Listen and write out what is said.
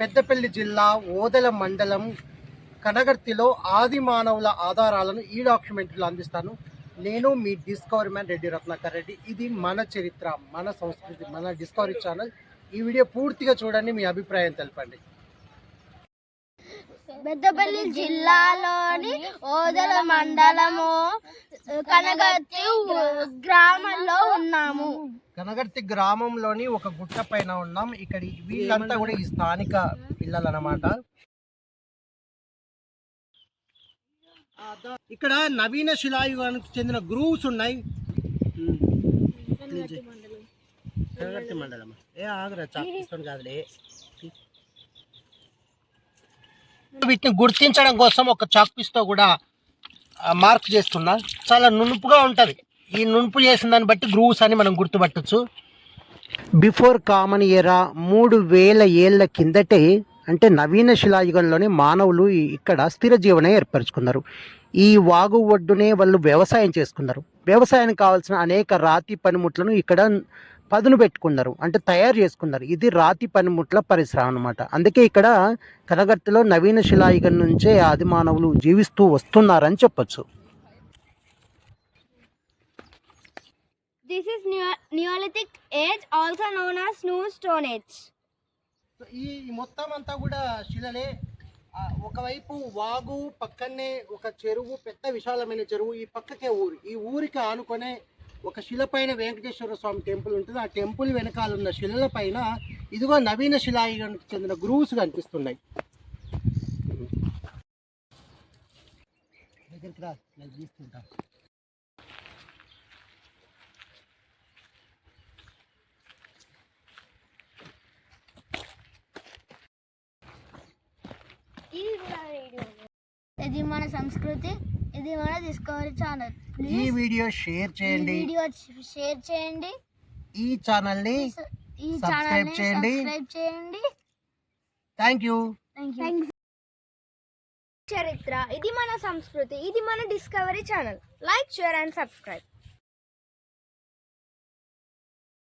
పెద్దపల్లి జిల్లా ఓదెల మండలం కనగర్తిలో ఆది మానవుల ఆధారాలను ఈ డాక్యుమెంట్లు అందిస్తాను. నేను మీ డిస్కవరీ మ్యాన్ రెడ్డి రత్నాకర్ రెడ్డి. ఇది మన చరిత్ర మన సంస్కృతి మన డిస్కవరీ ఛానల్. ఈ వీడియో పూర్తిగా చూడండి మీ అభిప్రాయం తెలపండి. పెద్దపల్లి జిల్లాలోని ఓదల మండలము కనగత్తి గ్రామంలో ఉన్నాము. కనగర్తి గ్రామంలోని ఒక గుట్ట పైన ఉన్నాం. ఇక్కడ వీళ్ళంతా కూడా ఈ స్థానిక పిల్లలు అన్నమాట ఇక్కడ నవీన శిలాయుగానికి చెందిన గ్రూవ్స్ ఉన్నాయి. కనగర్తి మండలం ఏ ఆగరా కాదులే. వీటిని గుర్తించడం కోసం ఒక చాక్పీస్తో కూడా మార్క్ చేస్తున్నా. చాలా నునుపుగా ఉంటుంది. ఈ నునుపు చేసిన దాన్ని బట్టి గ్రూవ్స్ అని మనం గుర్తుపట్టచ్చు. బిఫోర్ కామన్ ఎరా మూడు వేల ఏళ్ళ కిందటే అంటే నవీన శిలాయుగంలోనే మానవులు ఇక్కడ స్థిర జీవనం ఏర్పరచుకున్నారు. ఈ వాగు ఒడ్డునే వాళ్ళు వ్యవసాయం చేసుకున్నారు. వ్యవసాయానికి కావాల్సిన అనేక రాతి పనిముట్లను ఇక్కడ పదును పెట్టుకున్నారు. అంటే తయారు చేసుకున్నారు. ఇది రాతి పనిముట్ల పరిశ్రమ అనమాట అందుకే ఇక్కడ కనగర్తిలో నవీన శిలాయుగం నుంచే ఆది మానవులు జీవిస్తూ వస్తున్నారని చెప్పొచ్చు. This is neolithic age also known as new stone age ఈ మొత్తం అంతా కూడా శిలలే. ఒకవైపు వాగు పక్కనే ఒక చెరువు పెద్ద విశాలమైన చెరువు ఈ పక్కకే ఊరు. ఈ ఊరికి ఆనుకొనే ఒక శిల పైన వెంకటేశ్వర స్వామి టెంపుల్ ఉంటుంది. ఆ టెంపుల్ వెనకాల ఉన్న శిలల పైన ఇదిగో నవీన శిలాయుగానికి చెందిన గ్రూవ్స్ కనిపిస్తున్నాయి. దగ్గరికి రా నేను ఇది మన సంస్కృతి. ఇది మన డిస్కవరీ ఛానల్ ఈ వీడియో షేర్ ఈ చేయండి వీడియో షేర్ చేయండి. ఈ ఛానల్ని ఈ Subscribe ఛానల్ చేయండి. సబ్స్క్రైబ్ చేయండి. థ్యాంక్ యూ థ్యాంక్ యూ చరిత్ర ఇది మన సంస్కృతి ఇది మన discovery channel like share and subscribe